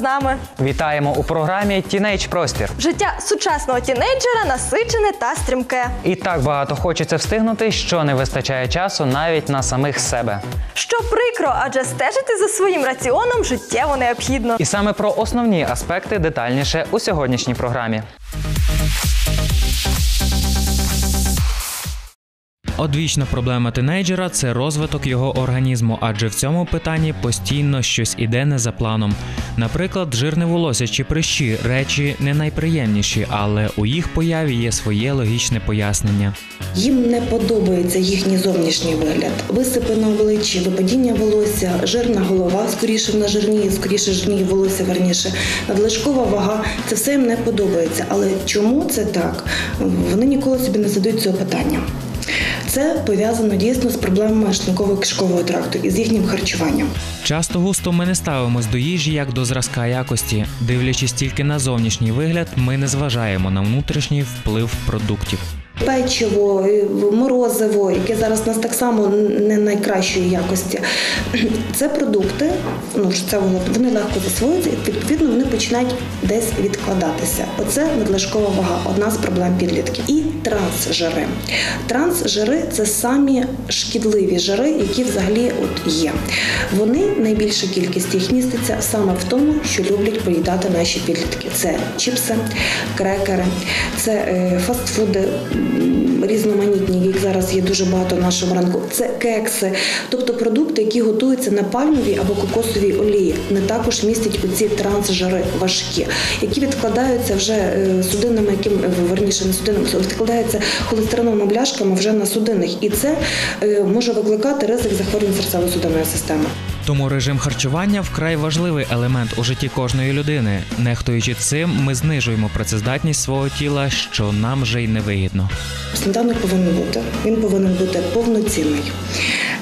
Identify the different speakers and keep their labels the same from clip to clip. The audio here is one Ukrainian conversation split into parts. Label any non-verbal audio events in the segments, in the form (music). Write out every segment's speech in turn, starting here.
Speaker 1: з нами.
Speaker 2: Вітаємо у програмі Тінейдж Простір.
Speaker 1: Життя сучасного тінейджера насичене та стрімке.
Speaker 2: І так багато хочеться встигнути, що не вистачає часу навіть на самих себе.
Speaker 1: Що прикро, адже стежити за своїм раціоном життєво необхідно.
Speaker 2: І саме про основні аспекти детальніше у сьогоднішній програмі.
Speaker 3: Одвічна проблема тинейджера це розвиток його організму, адже в цьому питанні постійно щось іде не за планом. Наприклад, жирне волосся чи прищі речі не найприємніші, але у їх появі є своє логічне пояснення.
Speaker 4: Їм не подобається їхній зовнішній вигляд. Висипи на обличчі, випадіння волосся, жирна голова, скоріше вона жирніє, скоріше жирніє волосся верніше. Надлишкова вага це все їм не подобається. Але чому це так? Вони ніколи собі не задають цього питання. Це пов'язано дійсно з проблемами шлунково-кишкового тракту і з їхнім харчуванням.
Speaker 3: Часто густо ми не ставимось до їжі як до зразка якості. Дивлячись тільки на зовнішній вигляд, ми не зважаємо на внутрішній вплив продуктів.
Speaker 4: Печиво, е, морозиво, яке зараз у нас так само не найкращої якості. (clears throat) Це продукти, ну це вони легко засвоюються, і відповідно вони починають десь відкладатися. Оце надлишкова вага, одна з проблем підлітків. І трансжири. Трансжири це самі шкідливі жири, які взагалі от є. Вони найбільша кількість їх міститься саме в тому, що люблять поїдати наші підлітки. Це чіпси, крекери, це е, фастфуди різноманітні, їх зараз є дуже багато в нашому ранку. Це кекси, тобто продукти, які готуються на пальмовій або кокосовій олії. Не також містять оці трансжири важкі, які відкладаються вже е, судинами, яким е, верніше не судинами, відкладаються холестериновими бляшками вже на судинах, і це е, може викликати ризик захворювань серцево-судинної системи.
Speaker 3: Тому режим харчування вкрай важливий елемент у житті кожної людини. Нехтуючи цим, ми знижуємо працездатність свого тіла, що нам вже й не вигідно.
Speaker 4: Сніданок повинен бути. Він повинен бути повноцінний.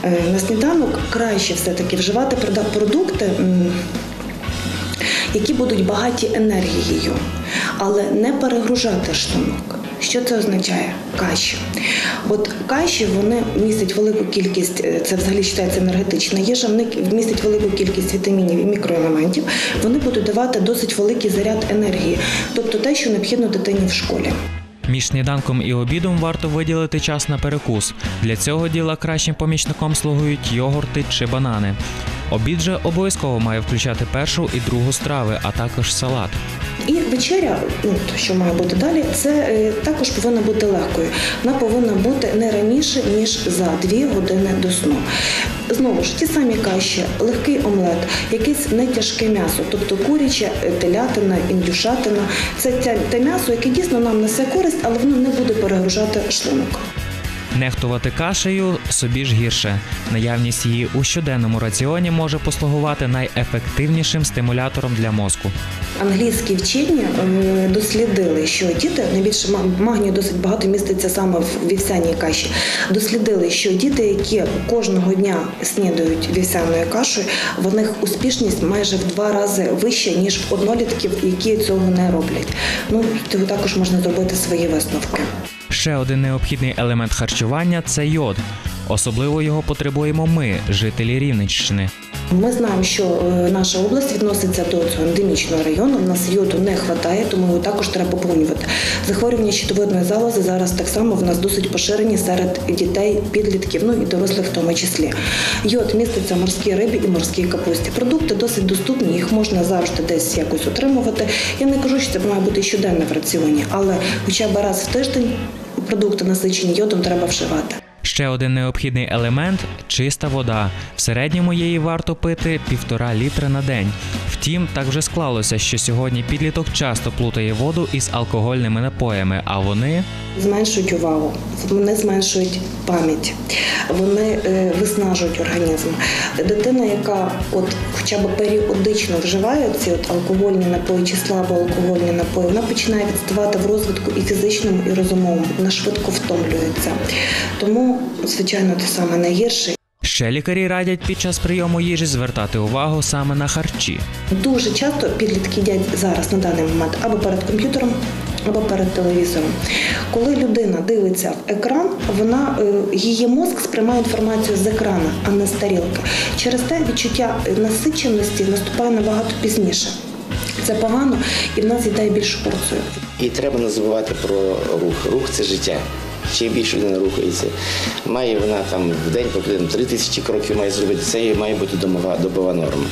Speaker 4: Е, На сніданок краще все-таки вживати прода- продукти, які будуть багаті енергією, але не перегружати шлунок. Що це означає? Каші. От каші вони містять велику кількість, е, це взагалі вважається енергетична їжа, вони містять велику кількість вітамінів і мікроелементів. Вони будуть давати досить великий заряд енергії, тобто те, що необхідно дитині в школі.
Speaker 3: Між сніданком і обідом варто виділити час на перекус. Для цього діла кращим помічником слугують йогурти чи банани. Обід же обов'язково має включати першу і другу страви, а також салат.
Speaker 4: І вечеря, ну що має бути далі, це е, також повинна бути легкою. Вона повинна бути не раніше ніж за дві години до сну. Знову ж ті самі каші, легкий омлет, якесь не тяжке м'ясо, тобто куряче, е, телятина, індюшатина. Це те м'ясо, яке дійсно нам несе користь, але воно не буде перегружати шлунок.
Speaker 3: Нехтувати кашею собі ж гірше. Наявність її у щоденному раціоні може послугувати найефективнішим стимулятором для мозку.
Speaker 4: Англійські вчені е, дослідили, що діти найбільше ма- магнію досить багато міститься саме в вівсяній каші. Дослідили, що діти, які кожного дня снідають вівсяною кашею, в них успішність майже в два рази вища ніж в однолітків, які цього не роблять. Ну цього також можна зробити свої висновки.
Speaker 3: Ще один необхідний елемент харчування це йод. Особливо його потребуємо ми, жителі Рівненщини.
Speaker 4: Ми знаємо, що е, наша область відноситься до цього ендемічного району. У нас йоду не вистачає, тому його також треба поповнювати. Захворювання щитовидної залози зараз так само в нас досить поширені серед дітей, підлітків, ну і дорослих в тому числі. Йод міститься в морській рибі і морській капусті. Продукти досить доступні, їх можна завжди десь якось отримувати. Я не кажу, що це має бути щоденне в раціоні, але хоча б раз в тиждень продукти насичені йодом треба вживати.
Speaker 3: Ще один необхідний елемент чиста вода. В середньому її варто пити півтора літра на день. Втім, так вже склалося, що сьогодні підліток часто плутає воду із алкогольними напоями, а вони
Speaker 4: зменшують увагу, вони зменшують пам'ять, вони е, виснажують організм. Дитина, яка от хоча б періодично вживає ці от алкогольні напої чи слабоалкогольні напої, вона починає відставати в розвитку і фізичному, і розумовому. Вона швидко втомлюється. Тому, звичайно, це саме найгірше.
Speaker 3: ще лікарі радять під час прийому їжі звертати увагу саме на харчі.
Speaker 4: Дуже часто підлітки їдять зараз на даний момент або перед комп'ютером, або перед телевізором. Коли людина дивиться в екран, вона е, її мозк сприймає інформацію з екрана, а не з тарілки. Через те відчуття насиченості наступає набагато пізніше. Це погано, і в нас їдає більшу порцію.
Speaker 5: І треба не забувати про рух. Рух це життя. Чим більше людина рухається, має вона там в день потрібно 3 тисячі кроків має зробити. Це має бути домова добова норма.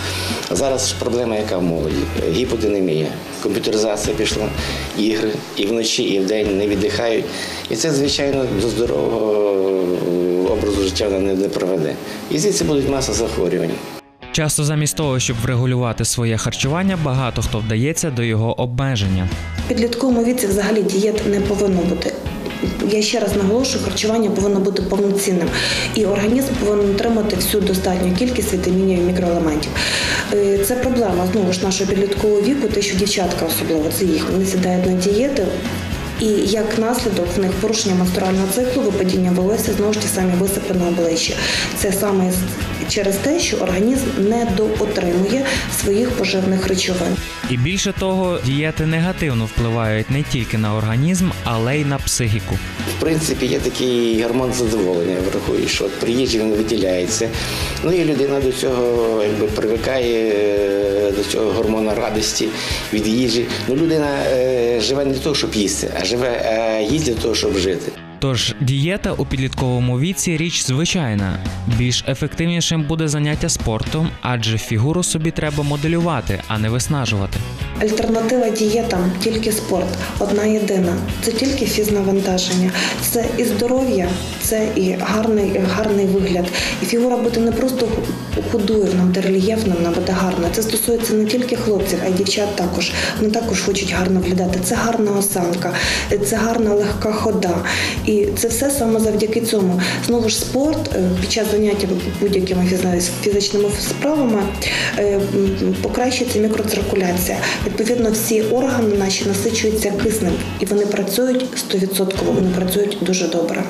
Speaker 5: Зараз проблема, яка в молоді? Гіподинамія, комп'ютеризація пішла, ігри і вночі, і вдень не віддихають. І це, звичайно, до здорового образу життя вона не, не проведе. І звідси будуть маса захворювань.
Speaker 3: Часто замість того, щоб врегулювати своє харчування, багато хто вдається до його обмеження.
Speaker 4: В підлітковому віці взагалі дієт не повинно бути. Я ще раз наголошую, харчування повинно бути повноцінним, і організм повинен отримати всю достатню кількість вітамінів і мікроелементів. Е, Це проблема знову ж нашого підліткового віку, те, що дівчатка особливо це їх вони сідають на дієти. І як наслідок в них порушення менструального циклу, випадіння волосся, знову ж ті самі висипи на обличчі. Це саме через те, що організм не доотримує своїх поживних речовин.
Speaker 3: І більше того, дієти негативно впливають не тільки на організм, але й на психіку.
Speaker 5: В принципі, є такий гормон задоволення, я врахую, що от при їжі він виділяється. Ну і людина до цього якби привикає е, до цього гормону радості від їжі. Ну, людина е, живе не для того, щоб їсти, а живе їсть для того, щоб жити.
Speaker 3: Тож дієта у підлітковому віці річ звичайна. Більш ефективнішим буде заняття спортом, адже фігуру собі треба моделювати, а не виснажувати.
Speaker 4: Альтернатива дієтам тільки спорт, одна єдина. Це тільки фізнавантаження. Це і здоров'я, це і гарний, гарний вигляд. І фігура буде не просто ху- худою, вона буде рельєфна, вона буде гарна. Це стосується не тільки хлопців, а й дівчат також. Вони також хочуть гарно виглядати. Це гарна осанка, це гарна легка хода. І це все саме завдяки цьому. Знову ж спорт е, під час заняття будь-якими фізичними справами е, м, покращується мікроциркуляція. Відповідно, всі органи наші насичуються киснем, і вони працюють 100%, вони працюють дуже добре.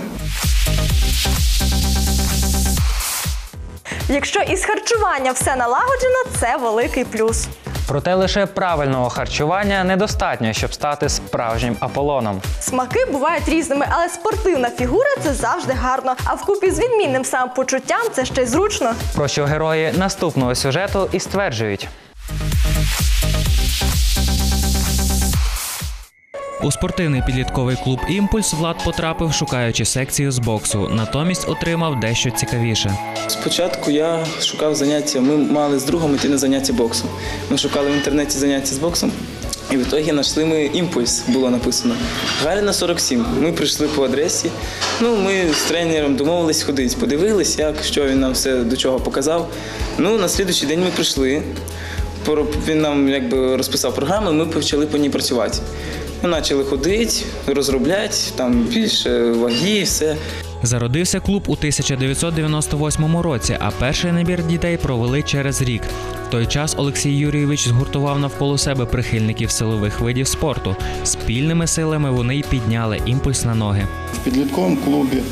Speaker 1: Якщо із харчування все налагоджено, це великий плюс.
Speaker 2: Проте лише правильного харчування недостатньо, щоб стати справжнім аполоном.
Speaker 1: Смаки бувають різними, але спортивна фігура це завжди гарно. А вкупі з відмінним самопочуттям це ще й зручно.
Speaker 2: Про що герої наступного сюжету і стверджують.
Speaker 3: У спортивний підлітковий клуб Імпульс Влад потрапив, шукаючи секцію з боксу. Натомість отримав дещо цікавіше.
Speaker 6: Спочатку я шукав заняття. Ми мали з другом йти на заняття боксом. Ми шукали в інтернеті заняття з боксом. І в ітогі знайшли ми імпульс, було написано. Галіна 47. Ми прийшли по адресі. Ну, ми з тренером домовились ходити, подивились, як, що він нам все до чого показав. Ну, на слідуючий день ми прийшли. Він нам якби розписав програму, і ми почали по ній працювати. Ми почали ходити, розробляти, там більше ваги, все.
Speaker 3: Зародився клуб у 1998 році, а перший набір дітей провели через рік. В той час Олексій Юрійович згуртував навколо себе прихильників силових видів спорту. Спільними силами вони й підняли імпульс на ноги.
Speaker 7: В підлітковому клубі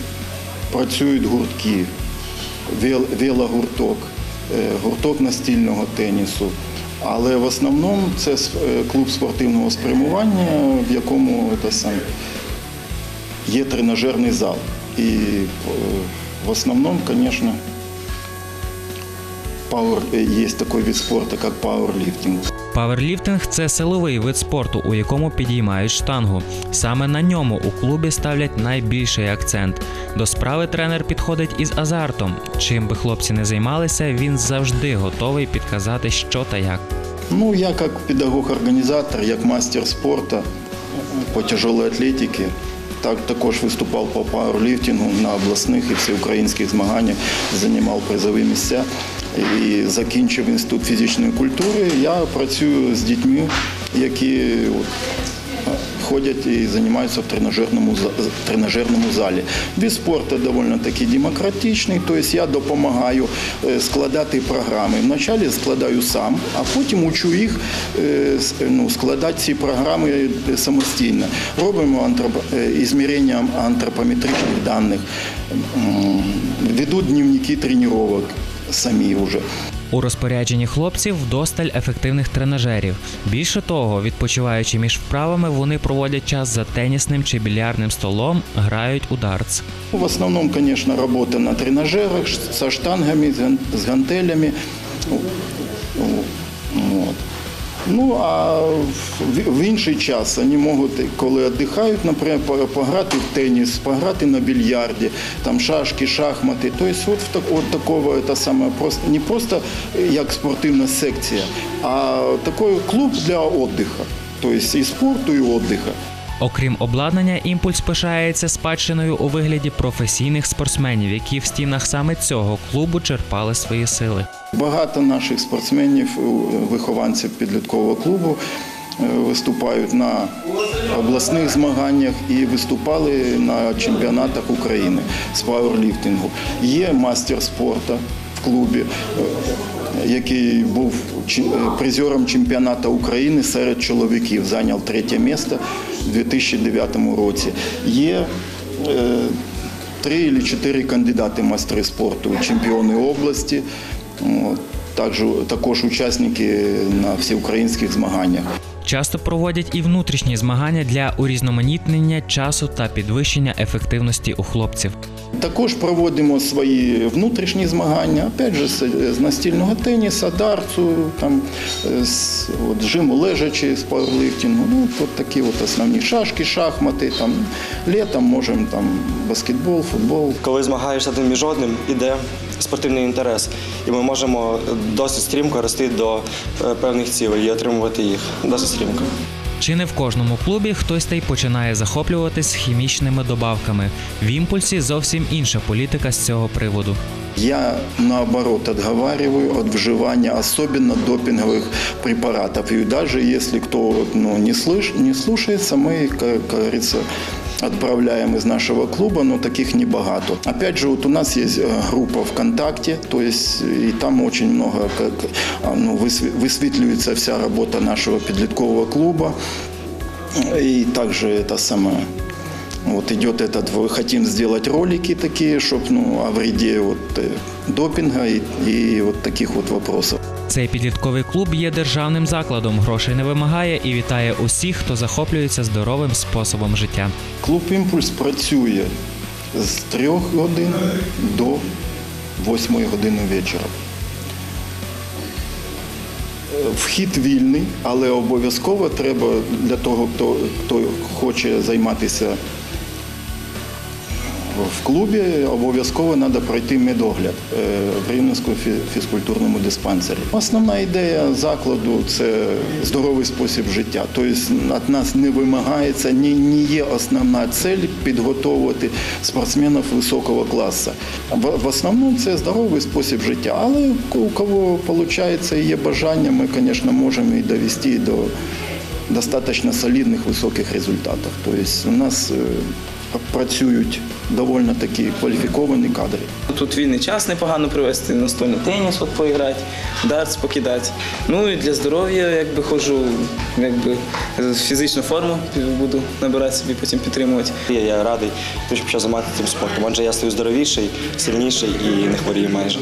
Speaker 7: працюють гуртки, вел- велогурток, е, гурток настільного тенісу. Але в основному це е, клуб спортивного спрямування, в якому це сам, є тренажерний зал. І е, в основному, звісно, е, є такий вид спорту, як пауерліфтинг.
Speaker 3: Паверліфтинг це силовий вид спорту, у якому підіймають штангу. Саме на ньому у клубі ставлять найбільший акцент. До справи тренер підходить із азартом. Чим би хлопці не займалися, він завжди готовий підказати, що та як.
Speaker 7: Ну, я як педагог-організатор, як мастер спорту по тяжелій атлетиці, так також виступав по пауерліфтингу на обласних і всеукраїнських змаганнях, займав призові місця і закінчив інститут фізичної культури. Я працюю з дітьми, які ходять і займаються в тренажерному, за- тренажерному залі. Від спорту доволі таки демократичний, тобто я допомагаю е, складати програми. Вначалі складаю сам, а потім учу їх е, ну, складати ці програми е, самостійно. Робимо ізмірення антропометричних даних, веду дневники тренувань самі вже.
Speaker 3: У розпорядженні хлопців вдосталь ефективних тренажерів. Більше того, відпочиваючи між вправами, вони проводять час за тенісним чи більярдним столом, грають у дартс.
Speaker 7: В основному, звісно, робота на тренажерах ш- штангами, з ган- гантелями. Ну, а в, інший час вони можуть, коли віддихають, наприклад, пограти в теніс, пограти на більярді, там шашки, шахмати. Тобто от, так, от такого це саме просто не просто як спортивна секція, а такий клуб для відпочинку. Тобто і спорту, і відпочинку.
Speaker 3: Окрім обладнання, імпульс пишається спадщиною у вигляді професійних спортсменів, які в стінах саме цього клубу черпали свої сили.
Speaker 7: Багато наших спортсменів, е, вихованців підліткового клубу е, виступають на обласних змаганнях і виступали на чемпіонатах України з пауерліфтингу. Є мастер спорту в клубі, який був е, призером чемпіонату України серед чоловіків, зайняв третє місце у 2009 році. Є е, три чи чотири кандидати майстри спорту, чемпіони області, також, також учасники на всеукраїнських змаганнях.
Speaker 3: Часто проводять і внутрішні змагання для урізноманітнення часу та підвищення ефективності у хлопців.
Speaker 7: Також проводимо свої внутрішні змагання, опять же, з, з настільного теніса, дартсу, там, е, з от, жиму лежачі, з пауерліфтингу. Ну, от такі от основні шашки, шахмати, там, літом можемо там, баскетбол, футбол.
Speaker 8: Коли змагаєшся один між одним, іде спортивний інтерес, і ми можемо досить стрімко рости до е, певних цілей і отримувати їх досить стрімко.
Speaker 3: Чи не в кожному клубі хтось та й починає захоплюватись хімічними добавками. В імпульсі зовсім інша політика з цього приводу.
Speaker 7: Я наоборот отговариваю от вживания особенно допинговых препаратов. И даже если кто вот, ну, не, слыш, не слушается, мы, как, как говорится, отправляем из нашего клуба, но таких небагато. Опять же, вот у нас есть э, группа ВКонтакте, то есть и там очень много как, а, ну, высве- высветливается вся работа нашего подросткового клуба. И также это самое вот идет этот, вы хотим сделать ролики такие, чтобы ну, о вреде вот, э, допинга и, и вот таких вот вопросов.
Speaker 3: Цей підлітковий клуб є державним закладом, грошей не вимагає і вітає усіх, хто захоплюється здоровим способом життя.
Speaker 7: Клуб Імпульс працює з 3 годин до 8 години вечора. Е, Вхід вільний, але обов'язково треба для того, хто, хто хоче займатися в клубі, обов'язково треба пройти медогляд е, в Рівненському фізкультурному диспансері. Основна ідея закладу це здоровий спосіб життя. Тобто від нас не вимагається, не, є основна цель підготовувати спортсменів високого класу. В, в основному це здоровий спосіб життя. Але у кого виходить і є бажання, ми, звісно, можемо і довести до достатньо солідних високих результатів. Тобто у нас е, працюють доволі такі кваліфіковані кадри.
Speaker 6: Тут вільний час непогано провести, настольний теніс от поіграти, дартс покидати. Ну і для здоров'я якби ходжу, якби фізичну форму буду набирати собі, потім підтримувати.
Speaker 8: Я, я радий, що почав займатися цим спортом, адже я стаю здоровіший, сильніший і не хворію майже.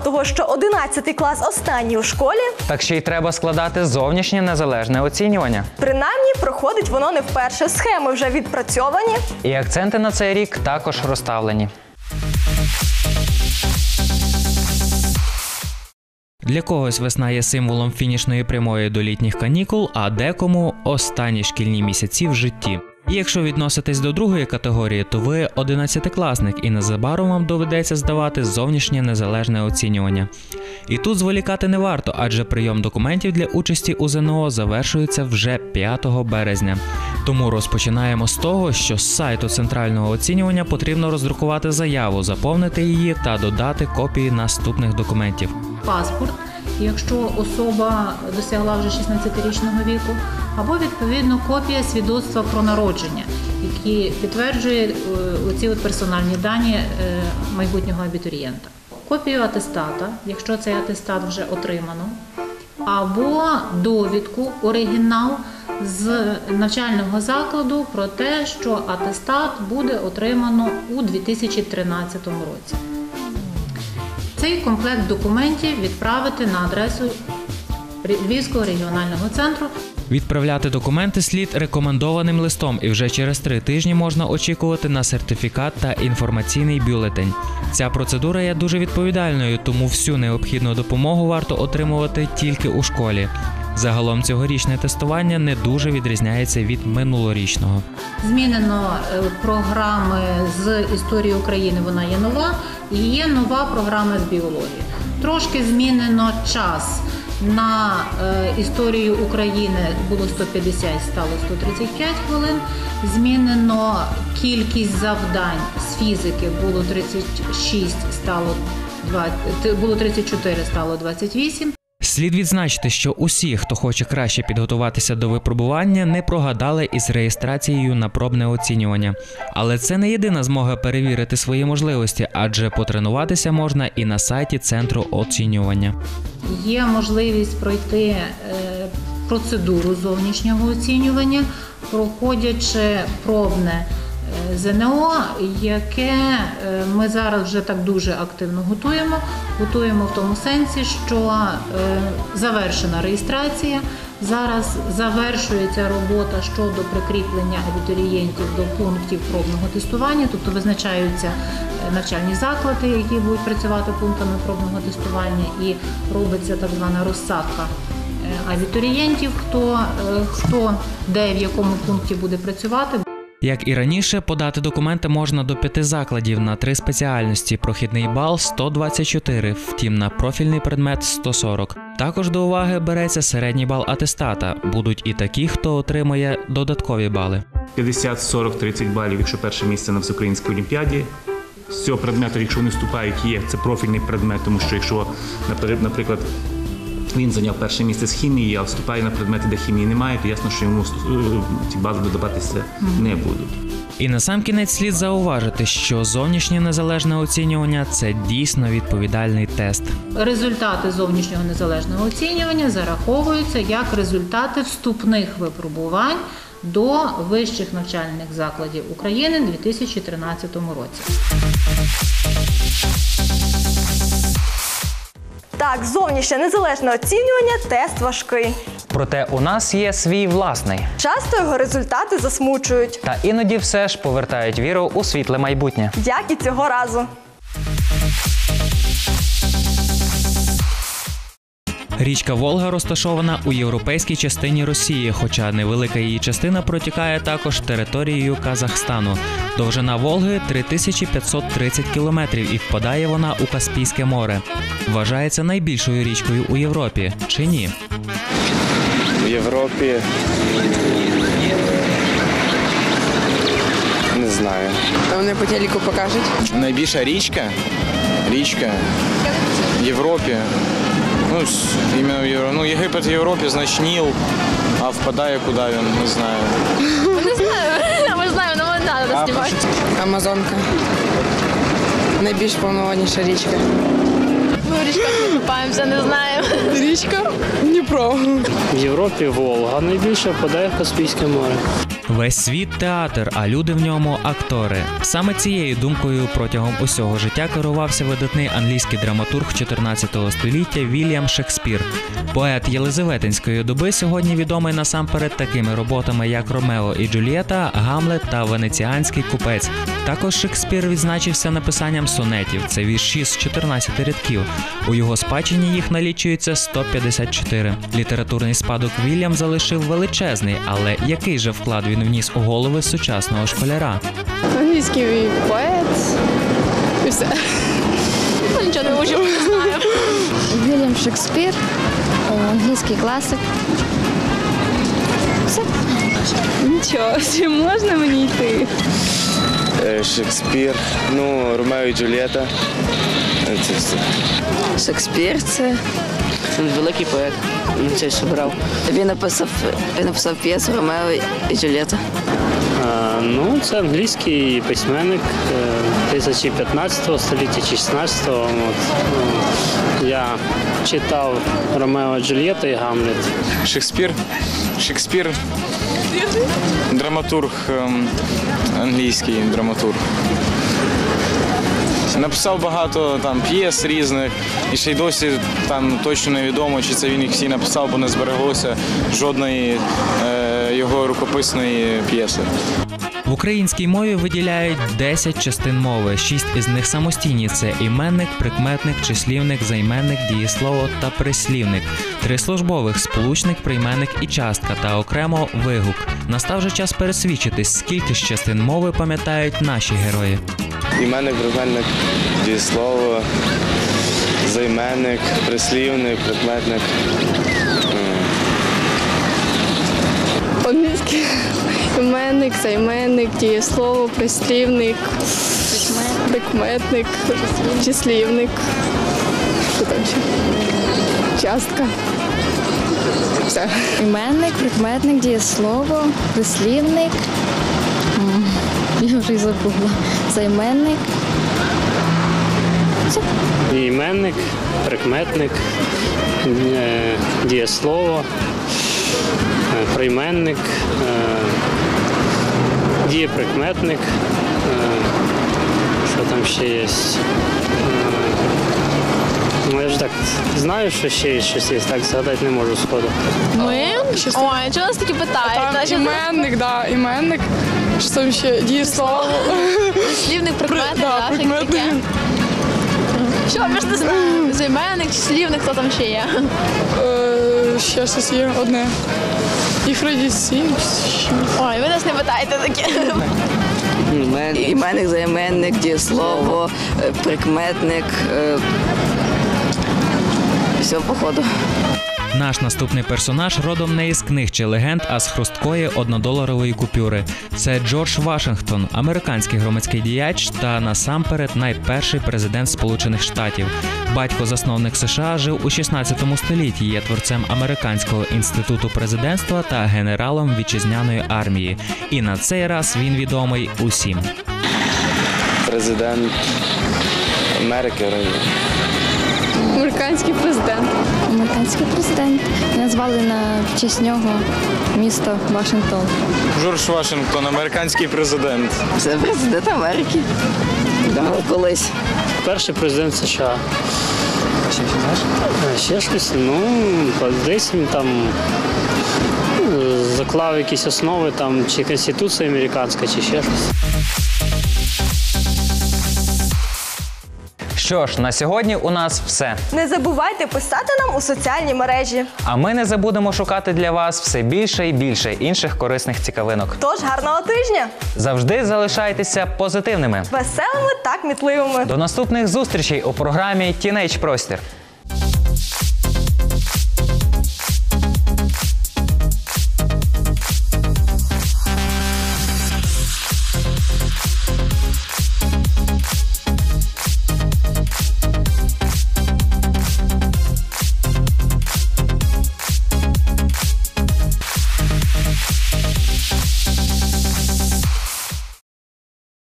Speaker 1: Того, що 11 клас останній у школі,
Speaker 2: Так ще й треба складати зовнішнє незалежне оцінювання.
Speaker 1: принаймні проходить воно не вперше. Схеми вже відпрацьовані.
Speaker 2: І акценти на цей рік також розставлені.
Speaker 3: Для когось весна є символом фінішної прямої до літніх канікул, а декому останні шкільні місяці в житті. Якщо відноситесь до другої категорії, то ви одинадцятикласник і незабаром вам доведеться здавати зовнішнє незалежне оцінювання. І тут зволікати не варто, адже прийом документів для участі у ЗНО завершується вже 5 березня. Тому розпочинаємо з того, що з сайту центрального оцінювання потрібно роздрукувати заяву, заповнити її та додати копії наступних документів.
Speaker 9: паспорт, якщо особа досягла вже 16-річного віку, або відповідно копія свідоцтва про народження, які підтверджує е, оці от персональні дані е, майбутнього абітурієнта. Копію атестата, якщо цей атестат вже отримано, або довідку, оригінал з навчального закладу про те, що атестат буде отримано у 2013 році. Цей комплект документів відправити на адресу Львівського регіонального центру.
Speaker 3: Відправляти документи слід рекомендованим листом, і вже через три тижні можна очікувати на сертифікат та інформаційний бюлетень. Ця процедура є дуже відповідальною, тому всю необхідну допомогу варто отримувати тільки у школі. Загалом цьогорічне тестування не дуже відрізняється від минулорічного.
Speaker 9: Змінено е, програми з історії України. Вона є нова, і є нова програма з біології. Трошки змінено час. На е, історію України було 150, стало 135 хвилин. Змінено кількість завдань з фізики було 36, стало 20, було 34, стало 28.
Speaker 3: Слід відзначити, що усі, хто хоче краще підготуватися до випробування, не прогадали із реєстрацією на пробне оцінювання. Але це не єдина змога перевірити свої можливості, адже потренуватися можна і на сайті центру оцінювання.
Speaker 9: Є можливість пройти е, процедуру зовнішнього оцінювання, проходячи пробне ЗНО, яке е, ми зараз вже так дуже активно готуємо. Готуємо в тому сенсі, що е, завершена реєстрація. Зараз завершується робота щодо прикріплення абітурієнтів до пунктів пробного тестування, тобто визначаються е, навчальні заклади, які будуть працювати пунктами пробного тестування, і робиться так звана розсадка е, абітурієнтів, хто, е, хто де в якому пункті буде працювати.
Speaker 3: Як і раніше, подати документи можна до п'яти закладів на три спеціальності: прохідний бал 124, втім на профільний предмет 140. Також до уваги береться середній бал атестата. Будуть і такі, хто отримує додаткові бали.
Speaker 10: 50, 40, 30 балів, якщо перше місце на всеукраїнській олімпіаді. З цього предмету, якщо вони вступають, є це профільний предмет, тому що якщо, напри- наприклад, він зайняв перше місце з хімії, а вступає на предмети, де хімії немає, то ясно, що йому е, ці бали додаватися не будуть.
Speaker 3: І насамкінець слід зауважити, що зовнішнє незалежне оцінювання це дійсно відповідальний тест.
Speaker 9: Результати зовнішнього незалежного оцінювання зараховуються як результати вступних випробувань до вищих навчальних закладів України у 2013 році.
Speaker 1: Так, зовнішнє незалежне оцінювання тест важкий.
Speaker 2: Проте у нас є свій власний,
Speaker 1: Часто його результати засмучують,
Speaker 2: та іноді все ж повертають віру у світле майбутнє.
Speaker 1: як і цього разу.
Speaker 3: Річка Волга розташована у європейській частині Росії, хоча невелика її частина протікає також територією Казахстану. Довжина Волги 3530 кілометрів і впадає вона у Каспійське море. Вважається найбільшою річкою у Європі, чи ні?
Speaker 8: В Європі. Не знаю.
Speaker 11: Вони по телеку покажуть.
Speaker 6: Найбільша річка. Річка в Європі. Ну, іменно в Європі. Ну, Єгипет в Європі, значить Ніл, а впадає куди він, не знаю.
Speaker 11: Ми знаємо, але не треба (laughs) знімати. Амазонка. Найбільш повноводніша річка. Ми в річках не купаємося, не знаємо. Річка Дніпро.
Speaker 12: В Європі Волга найбільше впадає в Каспійське море.
Speaker 3: Весь світ театр, а люди в ньому актори. Саме цією думкою протягом усього життя керувався видатний англійський драматург 14 століття Вільям Шекспір. Поет Єлизаветинської доби сьогодні відомий насамперед такими роботами, як Ромео і Джульєта, Гамлет та Венеціанський купець. Також Шекспір відзначився написанням сонетів. Це вірші з 14 рядків. У його спадщині їх налічується 154. Літературний спадок Вільям залишив величезний, але який же вклад він вніс у голови сучасного школяра?
Speaker 11: Англійський поет. І все. Ну, Нічого не можу, не знаю.
Speaker 13: Вільям Шекспір, е, англійський класик. Все.
Speaker 11: Нічого, чи можна мені йти?
Speaker 8: Шекспір, ну, Ромео і Джульєта. Це все.
Speaker 11: Шекспір це.
Speaker 12: Великий поет. Він це собрав.
Speaker 11: Він написав, він написав п'єсу Ромео і Джульєта.
Speaker 12: Ну, це англійський письменник е, 1015 століття чи 16-го. От. Ну, Я читав Ромео Джульєта і Гамлет.
Speaker 6: Шекспір. Шекспір. Драматург ем, англійський драматург. Написав багато там п'єс різних, і ще й досі там точно невідомо, чи це він їх всі написав, бо не збереглося жодної е, його рукописної п'єси.
Speaker 3: В українській мові виділяють 10 частин мови. Шість із них самостійні: це іменник, прикметник, числівник, займенник, дієслово та прислівник. Три службових сполучник, прийменник і частка та окремо вигук. Настав же час пересвідчитись, скільки ж частин мови пам'ятають наші герої.
Speaker 8: Іменник, прикметник, дієслово, займенник, прислівник, прикметник.
Speaker 11: Англійський іменник, займенник, дієслово, прислівник, прикметник, числівник. Що там ще? Частка. Все.
Speaker 13: Іменник, прикметник, дієслово, прислівник. Я вже й забула. Займенник.
Speaker 12: Все. іменник, прикметник, е, дієслово, е, прийменник, е, дієприкметник. Що там ще є? Е, так знаю, що ще є щось є, так згадати не можу сходу.
Speaker 11: Ми? Ой, чого нас такі питають? іменник, да, іменник. Що там ще? Дієслово. Слівник, прикметник, да, прикметник. Що, ми ж не знаємо. Займенник, числівник, хто там ще є? Ще щось є одне. Їх вроді сім. Ой, ви нас не питаєте таке.
Speaker 14: Іменник, займенник, дієслово, е, прикметник. е, Все, походу.
Speaker 3: Наш наступний персонаж родом не із книг чи легенд, а з хрусткої однодоларової купюри. Це Джордж Вашингтон, американський громадський діяч та насамперед найперший президент Сполучених Штатів. Батько засновник США жив у 16 столітті. Є творцем американського інституту президентства та генералом вітчизняної армії. І на цей раз він відомий усім.
Speaker 8: Президент Америки.
Speaker 11: Американський президент.
Speaker 13: Американський президент. Назвали на честь нього місто Вашингтон.
Speaker 6: Джордж Вашингтон, американський президент.
Speaker 14: Це президент Америки. Да, колись.
Speaker 12: Перший президент США. Ще щось Ще щось, ну, десь він там е, заклав якісь основи, там, чи Конституція американська, чи ще щось.
Speaker 2: Що ж, на сьогодні у нас все.
Speaker 1: Не забувайте писати нам у соціальні мережі.
Speaker 2: А ми не забудемо шукати для вас все більше і більше інших корисних цікавинок.
Speaker 1: Тож гарного тижня!
Speaker 2: Завжди залишайтеся позитивними.
Speaker 1: Веселими та кмітливими.
Speaker 2: До наступних зустрічей у програмі Тінейч Простір.